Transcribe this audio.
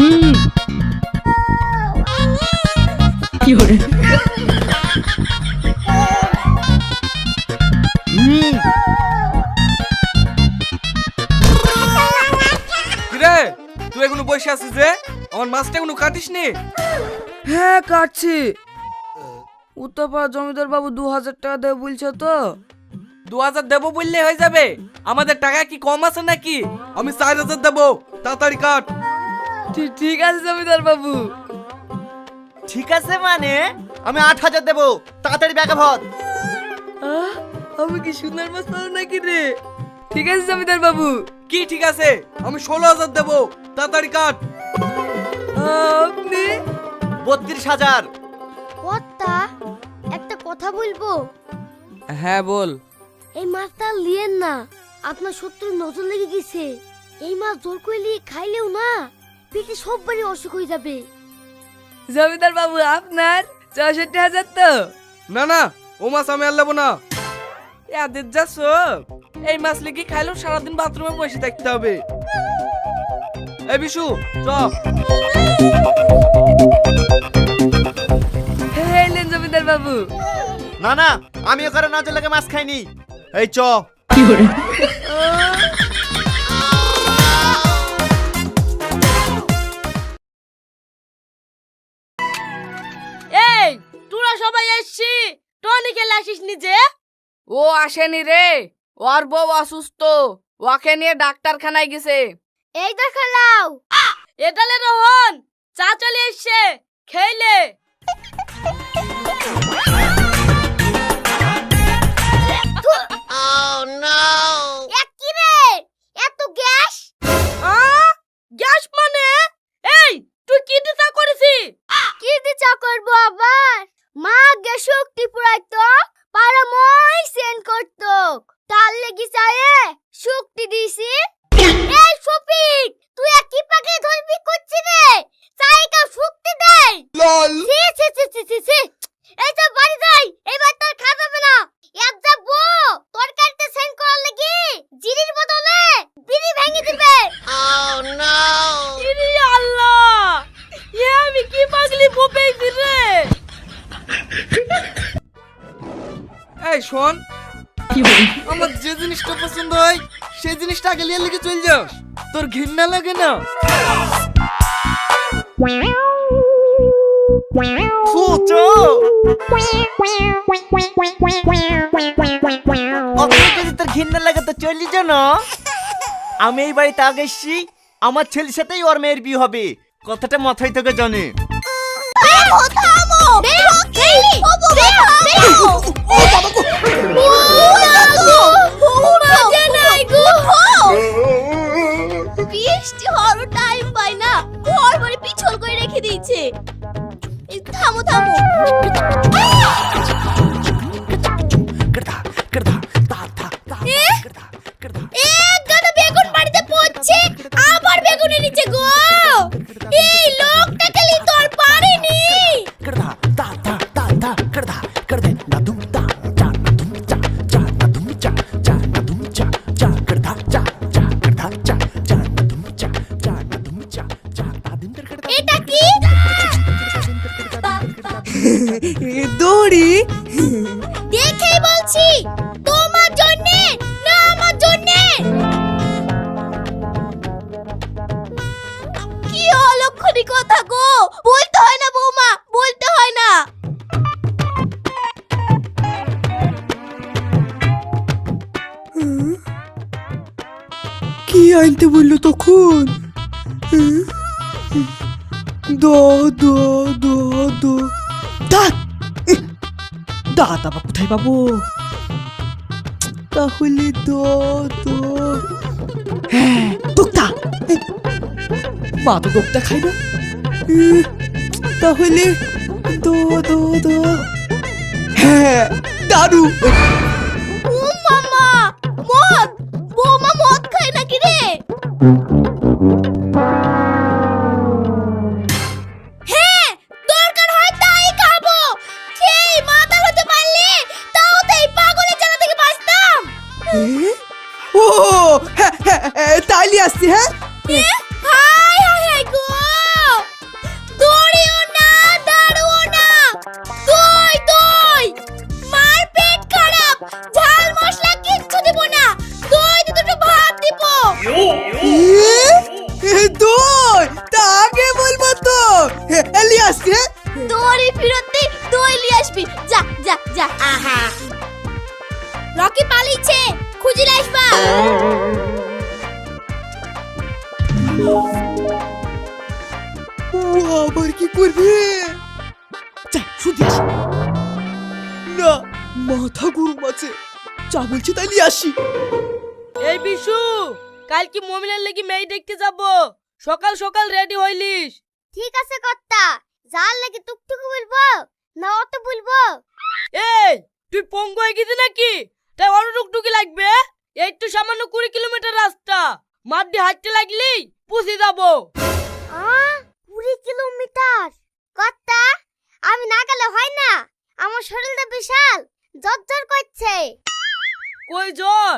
হুম কি হরে তুই এখনও বসে আছিস যে? আমার মাছটা এখনও কাটিস নি? হ্যাঁ কাটছি। উত্তরপাড়া জমিদার বাবু দু হাজার টাকা দেবে বলছে তো। দু হাজার দেবো বললে হয়ে যাবে। আমাদের টাকা কি কম আছে নাকি? আমি চার হাজার দেবো। তাড়াতাড়ি কাট। ঠিক ঠিক আছে জমিদার বাবু। ঠিক আছে মানে? আমি আট হাজার দেবো। তাড়াতাড়ি ব্যাগে ভর। আহ, আমি কি সুন্দর মাছ পাবো নাকি রে? ঠিক আছে জমিদার বাবু। কি ঠিক আছে? আমি ষোলো হাজার দেবো। তাড়াতাড়ি কাট। আপনি? বত্রিশ হাজার। কর্তা একটা কথা বলব? হ্যাঁ বল। এই মাছটা লিয়েন না। আপনার শত্রু নজর লেগে গেছে। এই মাছ জোর করলে খাইলেও না? পেটে সব বাড়ি অসুখ হয়ে যাবে। জমিদার বাবু আপনার চৌষট্টি হাজার তো? না না ও মাছ আমি আর না। এদের যা সব এই মাছ লিখে খাইলেও সারাদিন বাথরুমে বসে থাকতে হবে। এই বিশু চ। হ্যাঁ এলেন জমিদার বাবু। না না আমি ওখানে নজর লেগে মাছ খাইনি। এই চ। কি hore লাসিস নিজে ও আসেনি রে। ওর বউ অসুস্থ। ওকে নিয়ে ডাক্তারখানায় গেছে। এই দেখো লাও এটালে রোহন চা চলে এসছে। খেইলে এক কি রে? এত গ্যাস। আ? গ্যাস মানে? এই তুই কি দিতা করেছি কি দি চা করব আবার? মা গ্যাস শক্তি পুরাইতো পারা মই সেন করতো তার লেগে চায়ে শক্তি দিছি। এই শফিক! Hore আমার যে জিনিসটা পছন্দ হয় সেই জিনিসটা আগে লিয়ে লিখে চল যাস তোর ঘৃণা লাগে না? তোর ঘৃণা লাগে তো চলি না। আমি এই বাড়িতে আগে এসছি আমার ছেলের সাথেই ওর মেয়ের বিয়ে হবে। কথাটা মাথায় থেকে জানে। দিয়েছে। থামো থামো। দড়ি দেখেই বলছি তোমার জন্য না আমার জন্য। কি অলক্ষণী কথা গো বলতে হয় না বৌমা বলতে হয় না। কি আনতে বলল তখন? দো দো দো দো। দাঁত দাঁত আবার কোথায় পাবো? তাহলে হ্যাঁ মা তো খাই না। তাহলে দো দো দো হ্যাঁ দারু যা বলছি তাই নিয়ে আসি। এই বিশু কাল কি মমিনের লেগে মেয়ে দেখতে যাব। সকাল সকাল রেডি হইলিস। ঠিক আছে কর্তা যার লাগে টুকটুকু বলব না অত বলব। এই তুই পঙ্গু হয়ে গেছিস নাকি? তাই অন্য টুকটুকি লাগবে? এই তো সামান্য কুড়ি কিলোমিটার রাস্তা। মাঠ দিয়ে হাঁটতে লাগলি পুষে যাব। আ কুড়ি কিলোমিটার? কর্তা আমি না গেলে হয় না? আমার শরীরটা বিশাল। জর্জর করছে। কই জ্বর?